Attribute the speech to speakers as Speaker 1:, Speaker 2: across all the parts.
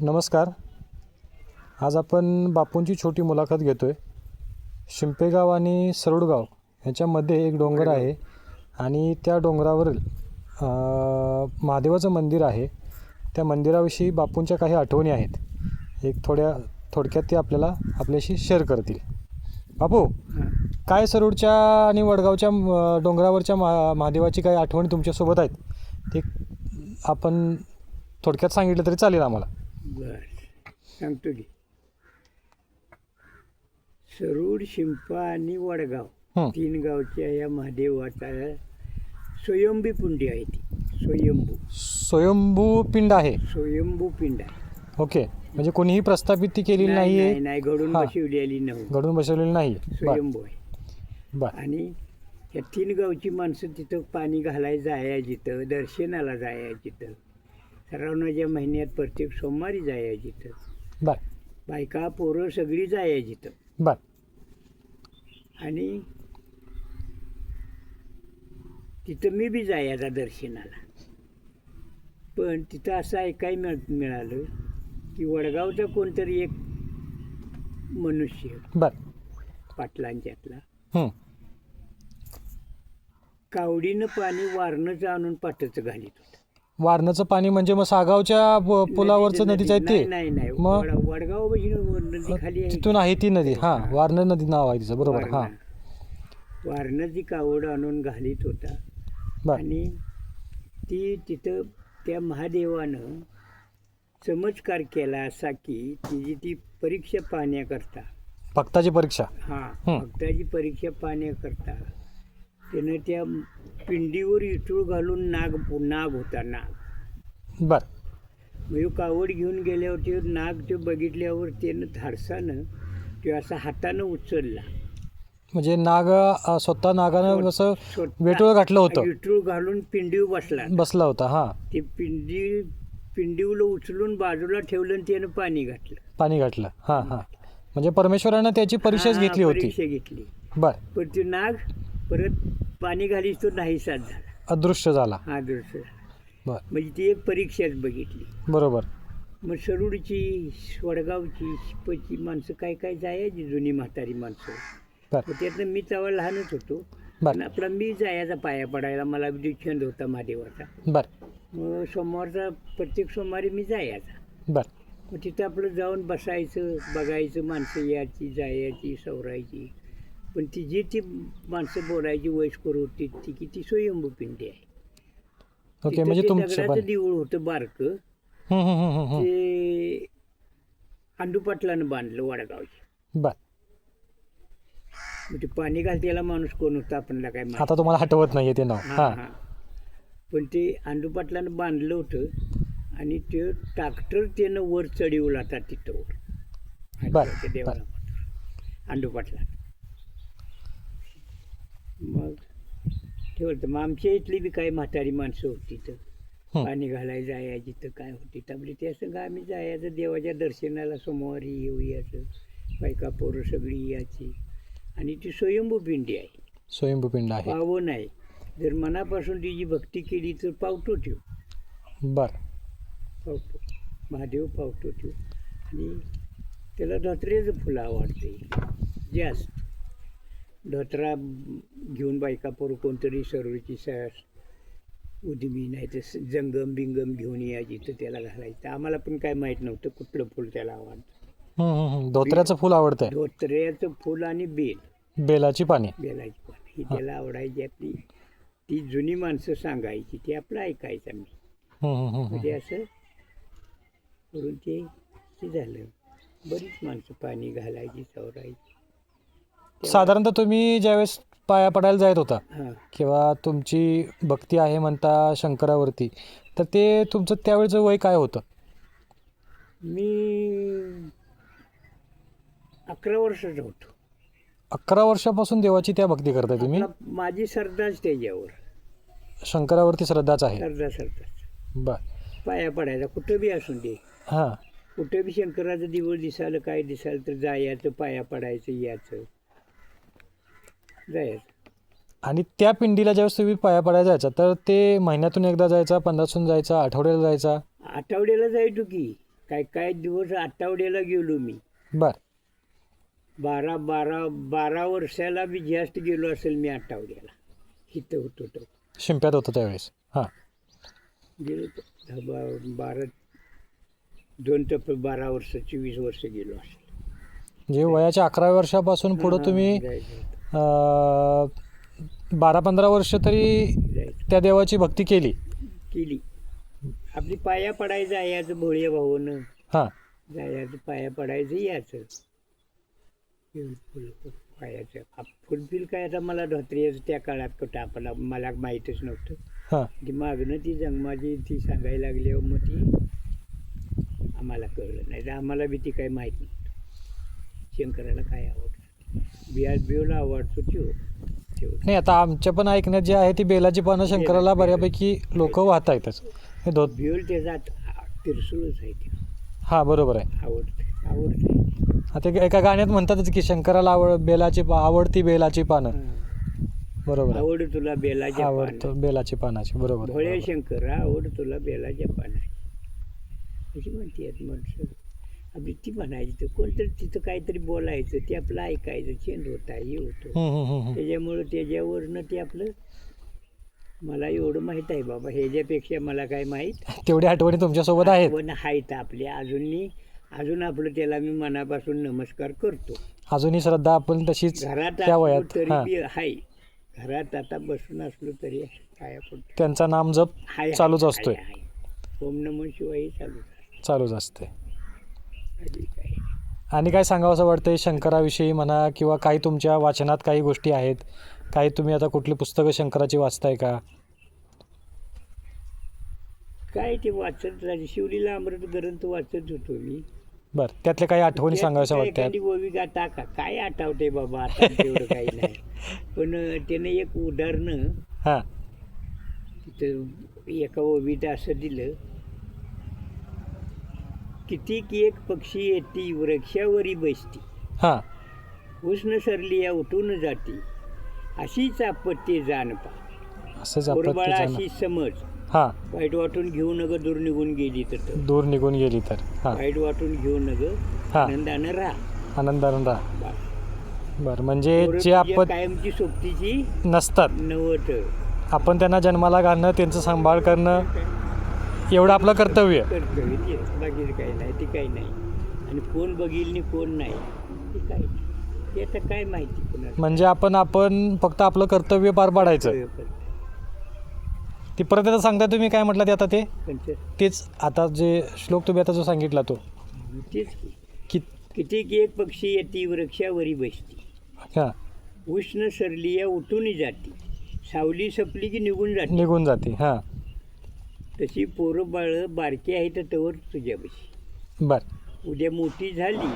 Speaker 1: नमस्कार. आज आपण बापूंची छोटी मुलाखत घेतो आहे शिंपेगाव आणि सरोडगाव ह्याच्यामध्ये एक डोंगर आहे आणि त्या डोंगरावरील महादेवाचं मंदिर आहे. त्या मंदिराविषयी बापूंच्या काही आठवणी आहेत. एक थोड्या थोडक्यात ते आपल्याला आपल्याशी शेअर करतील. बापू काय सरोडच्या आणि वडगावच्या डोंगरावरच्या मा महादेवाची काही आठवणी तुमच्यासोबत आहेत? ते आपण थोडक्यात सांगितलं तरी चालेल आम्हाला.
Speaker 2: बर सांगतो की. सरूड शिंपा आणि वडगाव
Speaker 1: हं.
Speaker 2: तीन गावच्या या महादेवाचा स्वयंभी पुंडी आहे ती. स्वयंभू.
Speaker 1: स्वयंभू पिंड आहे?
Speaker 2: स्वयंभू पिंड आहे.
Speaker 1: ओके म्हणजे कोणीही प्रस्थापित ती केलेली
Speaker 2: नाही नाही, नाही घडून
Speaker 1: हा.
Speaker 2: बसवलेली नव्हती
Speaker 1: घडून बसवलेली नाही. बर.
Speaker 2: स्वयंभू आहे.
Speaker 1: बर.
Speaker 2: आणि या तीन गावची माणसं तिथं पाणी घालायला जाया जिथं दर्शनाला जाया जिथं. श्रावणाच्या महिन्यात प्रत्येक सोमवारी जाया जिथं.
Speaker 1: बर.
Speaker 2: बायका पोरं सगळी जाया जिथं.
Speaker 1: बर.
Speaker 2: आणि तिथं मी बी जायचा दर्शनाला. पण तिथं असं ऐकाय मिळ मिळालं की वडगावचा कोणतरी एक मनुष्य
Speaker 1: बर.
Speaker 2: पाटलांच्यातला. कावडीनं पाणी वारणंच आणून पाटाचं घालीत होतं.
Speaker 1: वारणाचं पाणी म्हणजे मग सागावच्या पुलावरचं
Speaker 2: नदी-
Speaker 1: नदीचं आहे ते.
Speaker 2: नाही नाही
Speaker 1: मग?
Speaker 2: वड- वडगाव नदी खाली आहे.
Speaker 1: तिथून आहे ती नदी. हा वारणा नदी नाव आहे तिचं. बरोबर हा.
Speaker 2: वारणा. वारणं ती कावड आणून घालीत होता.
Speaker 1: बर.
Speaker 2: आणि ती तिथं त्या महादेवानं चमत्कार केला असा की तिची ती परीक्षा पाहण्याकरता
Speaker 1: भक्ताची परीक्षा.
Speaker 2: हा
Speaker 1: हं.
Speaker 2: भक्ताची परीक्षा पाहण्याकरता त्यानं त्या पिंडीवर इटूळ घालून नाग नाग होता नाग.
Speaker 1: बर.
Speaker 2: म्हणजे कावड घेऊन गेल्यावर ते नाग ते बघितल्यावर त्यानं धाडसानं ते असा हातानं उचलला.
Speaker 1: म्हणजे नाग स्वतः नागानं कसं वेटोळं घातलं होतं.
Speaker 2: इटूळ घालून पिंडीवर बसला.
Speaker 1: बसला होता हा.
Speaker 2: ते पिंडी पिंडीवलं उचलून बाजूला ठेवलं आणि त्यानं पाणी घातलं.
Speaker 1: पाणी घातलं हा हा. म्हणजे परमेश्वरानं त्याची परीक्षाच घेतली होती.
Speaker 2: परीक्षा घेतली.
Speaker 1: बर.
Speaker 2: पण ते नाग परत पाणी घालीच तो नाहीसाच झाला.
Speaker 1: अदृश्य झाला.
Speaker 2: हा दृश्य
Speaker 1: बर.
Speaker 2: म्हणजे ती एक परीक्षाच बघितली.
Speaker 1: बरोबर.
Speaker 2: मग सरुडची वडगावची शिपची माणसं काय काय जायची जुनी म्हातारी माणसं?
Speaker 1: बर.
Speaker 2: मग त्यातनं मी तेव्हा लहानच होतो.
Speaker 1: बर.
Speaker 2: पण आपला मी जायचा पाया पडायला मला बी छंद होता महादेवाचा.
Speaker 1: बर.
Speaker 2: मग सोमवारचा प्रत्येक सोमवारी मी जायचा.
Speaker 1: बर.
Speaker 2: मग तिथं आपलं जाऊन बसायचं बघायचं माणसं यायची जायची सवरायची. पण ती जी ती माणसं बोलायची वयस्कर होती ती किती स्वयंभू पिंडी आहे.
Speaker 1: ओके म्हणजे तुमचं
Speaker 2: देऊळ होतं बारकं. ते अंडू पाटलानं बांधलं वडगावचे.
Speaker 1: बर.
Speaker 2: ते पाणी घालतेला माणूस कोण होता आपल्याला काय.
Speaker 1: आता तुम्हाला आठवत नाहीये ते नाव.
Speaker 2: पण ते अंडू पाटलानं बांधलं होतं आणि ते ट्रॅक्टर त्यानं वर चढवला होता तिथं वर. देवाला पाटला मग ठेवलं मग आमच्या इथली बी काही म्हातारी माणसं होती तर. पाणी घालायला जायची तर काय होती? त्यामुळे त्या संग आम्ही जायचं देवाच्या दर्शनाला सोमवारी येऊ यायचं बायका पोरं सगळी यायची. आणि ती स्वयंभू पिंडी आहे.
Speaker 1: स्वयंभू पिंड आहे.
Speaker 2: पावन आहे. जर मनापासून तिची भक्ती केली तर पावतो ठेव
Speaker 1: बर.
Speaker 2: पावतो. महादेव पावतो ठेव आणि त्याला धोत्र्याचं फुलं आवडते. जास्त. धोत्रा घेऊन बायका पोरं कोणतरी सरोची सस उदमी नाही तर जंगम बिंगम घेऊन यायची तर त्याला घालायचं. आम्हाला पण काय माहीत नव्हतं कुठलं फुल त्याला आवडतं.
Speaker 1: धोत्र्याचं फुल आवडतंय?
Speaker 2: धोत्र्याचं फुल आणि बेल.
Speaker 1: बेलाची पाने.
Speaker 2: बेलाची पानं. ही त्याला आवडायची आपली. ती जुनी माणसं सांगायची ती आपलं ऐकायचं मी
Speaker 1: हं, हं, हं, हं.
Speaker 2: म्हणजे असं करून ते झालं. बरीच माणसं पाणी घालायची चौरायची.
Speaker 1: साधारणतः तुम्ही ज्यावेळेस पाया पडायला जात होता
Speaker 2: हां.
Speaker 1: किंवा तुमची भक्ती आहे म्हणता शंकरावरती तर ते तुमचं त्यावेळेचं वय काय होतं?
Speaker 2: मी अकरा वर्षाचा होतो.
Speaker 1: अकरा वर्षापासून देवाची त्या भक्ती करताय तुम्ही?
Speaker 2: आपला- माझी सरदाच त्याच्यावर
Speaker 1: शंकरावरती श्रद्धाच आहे.
Speaker 2: सरदा सरदाच
Speaker 1: बर.
Speaker 2: पाया पडायचा कुठं बी असून दे.
Speaker 1: हां.
Speaker 2: कुठं बी शंकराचं दिवस दिसायला काय दिसायला तर जायचं पाया पडायचं याचं जायचं
Speaker 1: आणि त्या पिंडीला ज्यावेळेस तुम्ही पाया पडायला जायचा तर ते महिन्यातून एकदा जायचा पंधरातून जायचा आठवड्याला जायचा?
Speaker 2: आठवड्याला जायचो की. काय काय दिवस आठवड्याला गेलो मी.
Speaker 1: बर.
Speaker 2: बारा बारा बारा वर्षाला बी जास्त गेलो असेल मी आठवड्याला. इथं होतो तो.
Speaker 1: शिंप्यात होतं त्यावेळेस. हां.
Speaker 2: गेलो तो. दहा बा- बारा दोन टप्प बारा वर्ष चोवीस वर्ष गेलो असेल.
Speaker 1: म्हणजे वयाच्या अकरा वर्षापासून पुढं तुम्ही
Speaker 2: जायचं
Speaker 1: बारा पंधरा वर्ष तरी त्या देवाची भक्ती केली.
Speaker 2: केली. आपली पाया पडायचं याचं भोळ्या भाऊनं.
Speaker 1: हां.
Speaker 2: जायचं पाया पडायचं याचं पायाचं. फुलफिल काय आता मला धोत्र्याचं त्या काळात कुठं आपला मला माहीतच नव्हतं.
Speaker 1: हां.
Speaker 2: ती मागणं ती जन्माची ती सांगायला लागली मग ती आम्हाला कळलं नाही तर आम्हाला बी ती काही माहीत नव्हतं. शंकराला काय आवडतं बिवला आवडतो
Speaker 1: नाही आता आमच्या पण ऐकण्यात जे आहे ती बेलाची पानं शंकराला बऱ्यापैकी लोक वाहत आहेतच हे धोत
Speaker 2: बिवल तिरसुळच आहे ते.
Speaker 1: हां बरोबर आहे.
Speaker 2: आवडते आवडते
Speaker 1: आता एक- एका गाण्यात म्हणतातच की शंकराला आवड बेलाची पा आवडती बेलाची पानं. बरोबर आहे.
Speaker 2: आवड तुला बेलाच्या
Speaker 1: आवडतो
Speaker 2: पानं
Speaker 1: बेलाची पानाची बरोबर बरोबर.
Speaker 2: शंकर आवड तुला बेलाच्या पानाची. अशी म्हणते माणसं. आपली ती म्हणायची तर कोणतरी तिथं काहीतरी बोलायचं ते आपलं ऐकायचं चेंज होता हे होतं. त्याच्यामुळं त्याच्यावरनं ते आपलं मला एवढं माहीत आहे बाबा ह्याच्यापेक्षा मला काय माहीत?
Speaker 1: तेवढी आठवणी तुमच्यासोबत आहेत.
Speaker 2: पण आहेत आपल्या अजूनही अजून आपलं त्याला मी मनापासून नमस्कार करतो.
Speaker 1: अजूनही श्रद्धा आपण तशीच
Speaker 2: घरात
Speaker 1: त्या
Speaker 2: असलो
Speaker 1: वयात.
Speaker 2: तरी
Speaker 1: हां.
Speaker 2: बी आहे. घरात आता बसून असलो तरी काय आपण
Speaker 1: त्यांचा नाम जप
Speaker 2: हाय
Speaker 1: चालूच असतोय.
Speaker 2: ओम नमः शिवाय चालूच असतं.
Speaker 1: चालूच असते आणि काय सांगावं असं वाटतंय? शंकराविषयी म्हणा किंवा काही तुमच्या वाचनात काही गोष्टी आहेत काही तुम्ही आता कुठली पुस्तकं शंकराची वाचताय का?
Speaker 2: काय ते वाचत राहिले शिवलीला अमृत ग्रंथ वाचत होतो मी.
Speaker 1: बरं त्यातल्या काही आठवणी वाटतात?
Speaker 2: एखादी ओवी गाता का? काय आठवते बाबा आता तेवढं काही नाही. पण त्यानं एक उदाहरणं
Speaker 1: हां.
Speaker 2: तिथं एका ओवीत असं दिलं. कितीक एक पक्षी येती वृक्षावरी बसती.
Speaker 1: हां.
Speaker 2: उष्ण सरली या उठून जाती. अशीच आपत्ती जाण पा
Speaker 1: असंच आपत्ती
Speaker 2: पोरबाळा
Speaker 1: जाणं.
Speaker 2: अशी समज.
Speaker 1: हां.
Speaker 2: वाईट वाटून घेऊ नग दूर निघून गेली तर तर.
Speaker 1: दूर निघून गेली तर. हां.
Speaker 2: वाईट वाटून घेऊ नग
Speaker 1: हां.
Speaker 2: आनंदानं राहा.
Speaker 1: आनंदानं राहा. बरं म्हणजे
Speaker 2: पोरं
Speaker 1: जे
Speaker 2: तुझ्या
Speaker 1: आपण
Speaker 2: कायमची सोबतीची
Speaker 1: नसतात.
Speaker 2: नवत
Speaker 1: आपण त्यांना जन्माला घालणं त्यांचं सांभाळ करणं एवढं आपलं कर्तव्य
Speaker 2: काही नाही ते काही नाही. आणि कोण बघील आणि कोण नाही ते काही नाही. ते आता काय माहिती कोणाला.
Speaker 1: म्हणजे आपण आपण फक्त आपलं कर्तव्य पार पाडायचं. ती परत आता सांगता तुम्ही काय म्हटलं ते आता ते? तेच आता जे श्लोक तुम्ही आता जो सांगितला तो.
Speaker 2: तेच की.
Speaker 1: की
Speaker 2: कितीक एक पक्षी येती वृक्षावरी बसती.
Speaker 1: हां.
Speaker 2: उष्ण सरली या उठून जाती. सावली सपली की निघून जाते.
Speaker 1: निघून जाते हां.
Speaker 2: तशी पोरं बाळ बारकी आहे तर तवर तुझ्यापाशी.
Speaker 1: बर.
Speaker 2: उद्या मोठी झाली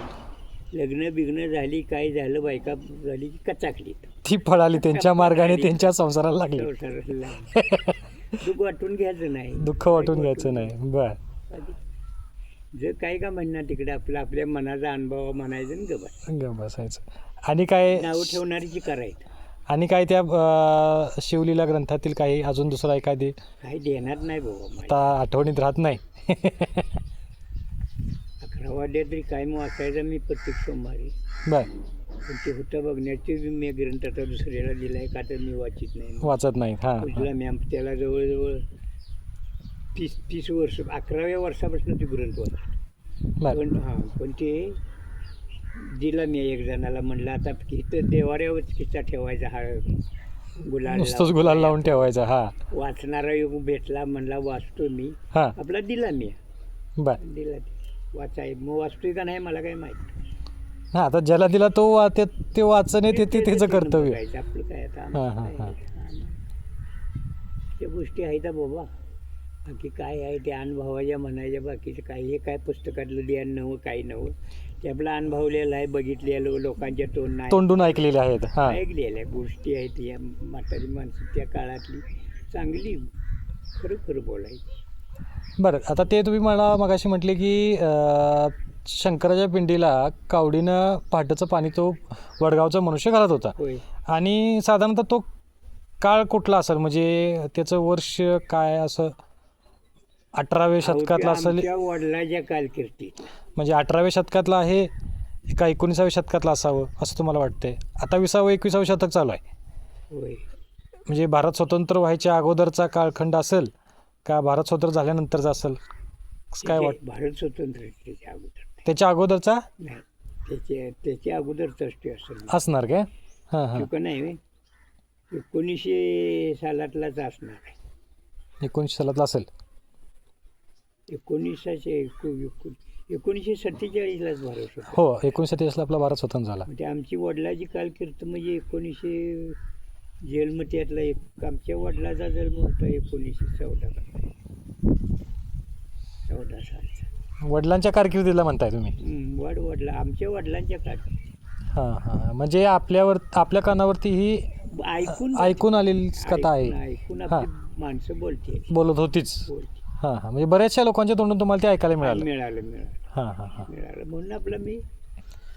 Speaker 2: लग्न बिग्न झाली काय झालं बायका झाली की कचाकली.
Speaker 1: ती पळाली त्यांच्या मार्गाने त्यांच्या संसाराला लागली.
Speaker 2: संसाराला. दुःख वाटून घ्यायचं नाही.
Speaker 1: दुःख वाटून घ्यायचं नाही. बर.
Speaker 2: जर काय का म्हणणार तिकडे आपला आपल्या मनाचा अनुभव म्हणायचं गबस
Speaker 1: ग बसायचं. आणि काय
Speaker 2: नाव ठेवणारीची करायचं.
Speaker 1: आणि काय त्या अं, शिवलीला ग्रंथातील काही अजून दुसरा एखादी?
Speaker 2: काही देणार नाही बाबा.
Speaker 1: आता आठवणीत राहत नाही.
Speaker 2: अकरा वाजल्या तरी काय मग वाचायचा मी प्रत्येक सोमवारी.
Speaker 1: बर.
Speaker 2: पण ते होतं बघण्याचे बी मी ग्रंथ आता दुसऱ्याला दिलाय का तर मी वाचित नाही.
Speaker 1: वाचत नाही हां.
Speaker 2: मॅम त्याला जवळजवळ तीस तीस वर्ष अकराव्या वर्षापासून ते ग्रंथ वाचतो
Speaker 1: बर.
Speaker 2: पण हां पण ते दिला मी एक जणाला म्हणलं आता इथं देवाऱ्यावर किस्सा ठेवायचा हा गुलाल
Speaker 1: नुसतंच
Speaker 2: लावून.
Speaker 1: गुलाल लावून ठेवायचा हा
Speaker 2: वाचणारा योग भेटला म्हणला वाचतो मी
Speaker 1: हां
Speaker 2: आपला दिला मी
Speaker 1: बर
Speaker 2: दिला ते. वाचाय मग वाचतोय का नाही मला काही माहीत
Speaker 1: हां आता ज्याला दिला तो वा- ते ते वाचणे ते ते त्याचं कर्तव्य
Speaker 2: बघायचं. आपलं काय आता आम्हाला
Speaker 1: हां,
Speaker 2: काय. आहे? त्या गोष्टी आहेत हा बाबा बाकी काय आहे त्या अनुभवाच्या म्हणायच्या बाकीचं काय हे काय पुस्तकातलं ज्ञान नवं काही नवं ते आपलं अनुभवलेलं आहे बघितलेलं लोकांच्या तोंड
Speaker 1: तोंडून ऐकलेले आहेत हां.
Speaker 2: ऐकलेल्या गोष्टी आहेत या म्हातारी माणसं त्या काळातली. चांगली खरं खरं बोलायची.
Speaker 1: बरं आता ते तुम्ही मला मगाशी म्हटले की शंकराच्या पिंडीला कावडीनं पहाटेचं पाणी तो वडगावचा मनुष्य घालत होता. आणि साधारणतः तो काळ कुठला असेल? म्हणजे त्याचं वर्ष काय असं? अठराव्या शतकातला असेल
Speaker 2: आमच्या वडिलाच्या
Speaker 1: म्हणजे अठराव्या शतकातला आहे का एकोणीसाव्या शतकातला असावं असं तुम्हाला वाटतंय? आता विसावं एकविसावं शतक चालू आहे.
Speaker 2: होय.
Speaker 1: म्हणजे भारत स्वतंत्र व्हायच्या अगोदरचा कालखंड असेल का भारत स्वतंत्र झाल्यानंतरचा असेल? काय वाट
Speaker 2: त्याचे- भारत स्वतंत्र आहे त्याच्या अगोदर
Speaker 1: त्याच्या अगोदरचा?
Speaker 2: नाही त्याच्या त्याच्या अगोदरचाच ते असेल.
Speaker 1: असणार काय? हां हां.
Speaker 2: चुका नाही होय. एकोणीसशे सालातलाच असणार आहे.
Speaker 1: एकोणीसशे सालातला असेल.
Speaker 2: एकोणीसशे एको- एको- एकोणीसशे सत्तेचाळीसलाच भारत
Speaker 1: हो एकोणीसशे तेवीसला आपला भारत स्वतंत्र झाला.
Speaker 2: म्हणजे आमची वडिलाची कालकीर्त म्हणजे एकोणीसशे जन्मत्यातला एक आमच्या वडिलाचा जन्म होता एकोणीसशे चौदा चौदा सालचा.
Speaker 1: वडिलांच्या कारकिर्दीला म्हणताय तुम्ही?
Speaker 2: वड वडला आमच्या वडिलांच्या काळ
Speaker 1: हां हां म्हणजे आपल्यावर आपल्या कानावरती ही
Speaker 2: ऐकून
Speaker 1: ऐकून आलेली कथा आहे.
Speaker 2: ऐकून-. आपली माणसं बोलते.
Speaker 1: बोलत होतीच.
Speaker 2: बोलते.
Speaker 1: हां हां. म्हणजे बऱ्याचशा लोकांच्या तोंडून तुम्हाला ते ऐकायला मिळालं.
Speaker 2: मिळालं मिळालं.
Speaker 1: हां हां हां.
Speaker 2: मिळालं. म्हणून आपलं मी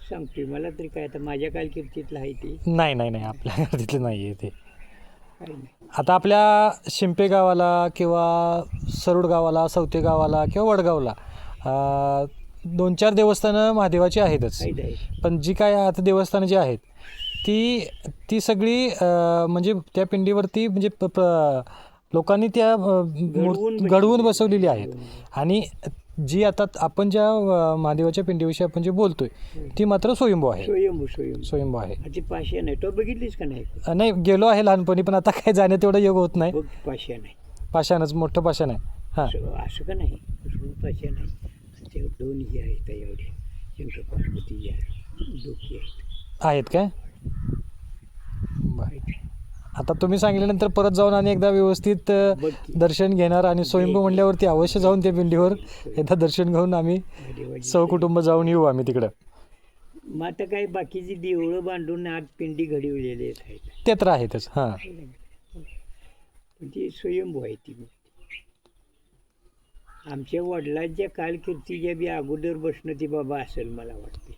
Speaker 2: सांगतोय. मला तरी काय आता माझ्या कालकीर्तीतलं आहे ते.
Speaker 1: नाही नाही नाही. आपल्या तिथले नाही आहे ते.
Speaker 2: काही नाही.
Speaker 1: आता आपल्या शिंपे गावाला किंवा सरुड गावाला सवते गावाला किंवा वडगावला अं, दोन चार देवस्थानं महादेवाची आहेतच.
Speaker 2: आहेत आहे
Speaker 1: पण जी काय आता देवस्थानं जी आहेत ती ती सगळी अं, म्हणजे त्या पिंडीवरती म्हणजे प- प- लोकांनी त्या
Speaker 2: बसवली.
Speaker 1: घडवून बसवलेली आहेत. आणि जी आता आपण ज्या महादेवाच्या पिंडीविषयी आपण जे बोलतोय ती मात्र स्वयंभू आहे.
Speaker 2: स्वयंभू स्वयंभू.
Speaker 1: स्वयंभू आहे.
Speaker 2: तो का नाही?
Speaker 1: गेलो आहे लहानपणी पण आता काय जाण्यात तेवढं योग होत नाही.
Speaker 2: आहे
Speaker 1: पाषाणच मोठं पाषाण आहे. हां.
Speaker 2: असं का नाही? पाषाण आहे ते दोन हे आहेत एवढे. शंकर पार्वती या डोकी आहेत.
Speaker 1: आहेत काय? बरं. आता तुम्ही सांगितल्यानंतर परत जाऊन आणि एकदा व्यवस्थित अ. दर्शन घेणार आणि स्वयंभू म्हणल्यावरती अवश्य जाऊन त्या पिंडीवर एकदा दर्शन घेऊन आम्ही सहकुटुंब जाऊन येऊ आम्ही तिकडं.
Speaker 2: मग आता काय बाकीची देवळं बांधून आत पिंडी घडवलेली आहेत
Speaker 1: ते तर आहेतच हां.
Speaker 2: ती स्वयंभू आहे ती आमच्या वडिलांच्या कालकीर्तीच्या बी अगोदर बसणं ती बाबा असेल मला वाटते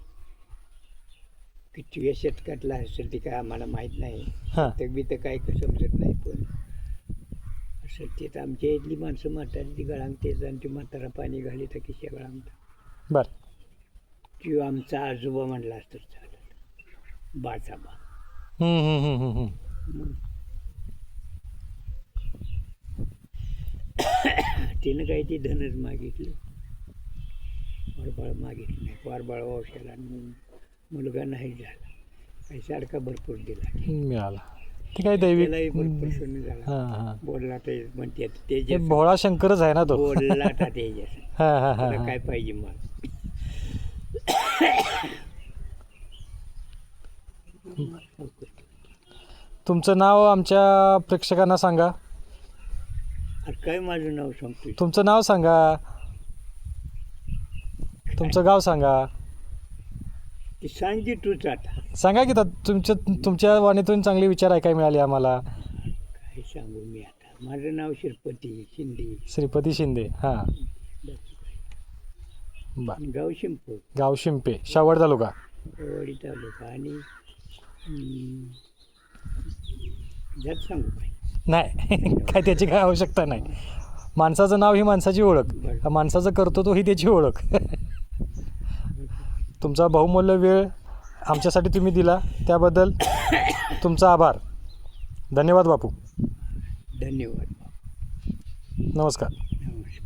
Speaker 2: कितव्या शतकातला असेल ते काय आम्हाला माहीत नाही.
Speaker 1: हां.
Speaker 2: तर बी तर काय समजत नाही पण असेल ते तर आमच्या इथली माणसं म्हातारी ती गळांगतेच आणि ती म्हातारा पाणी घाली तर किशा गळांगता
Speaker 1: बरं.
Speaker 2: किंवा आमचा आजोबा म्हणला तर चालेल. बाचाबा
Speaker 1: हम्म, हम्म, हम्म, हम्म, हम्म.
Speaker 2: तिनं काही ते धनच मागितलं. वारबाळ मागितलं नाही. वारबाळ वंशाला मुलगा नाही झाला. सारखा भरपूर दिला
Speaker 1: मिळाला. ते काय दैविक
Speaker 2: त्यालाही भरपूर सोनं झाला.
Speaker 1: हां हां.
Speaker 2: बोलला ते म्हणते
Speaker 1: ते भोळा शंकरच आहे ना तो.
Speaker 2: बोलला आता
Speaker 1: हां हां हां हां.
Speaker 2: काय पाहिजे मग?
Speaker 1: तुमचं नाव आमच्या प्रेक्षकांना सांगा.
Speaker 2: अरे काय माझं नाव सांगतोय?
Speaker 1: तुमचं नाव सांगा. तुमचं गाव सांगा.
Speaker 2: ते सांगते तूच आता
Speaker 1: सांगा की तुमच्या तुमच्या वाणीतून चांगले विचार ऐकायला मिळाले आम्हाला.
Speaker 2: काय सांगू मी आता? माझं नाव शिरपती शिंदे.
Speaker 1: श्रीपती शिंदे हां. बर.
Speaker 2: गाव
Speaker 1: गाव शिंपे शावड तालुका.
Speaker 2: वडी तालुका. आणि हम्म, जात सांगू काय?
Speaker 1: नाही काय त्याची काय आवश्यकता नाही. माणसाचं नाव ही माणसाची ओळख. माणसाचं कर्तृत्व ही त्याची ओळख. तुमचा बहुमूल्य वेळ आमच्यासाठी तुम्ही दिला. त्याबद्दल तुमचा आभार. धन्यवाद बापू.
Speaker 2: धन्यवाद.
Speaker 1: नमस्कार.
Speaker 2: नमस्कार.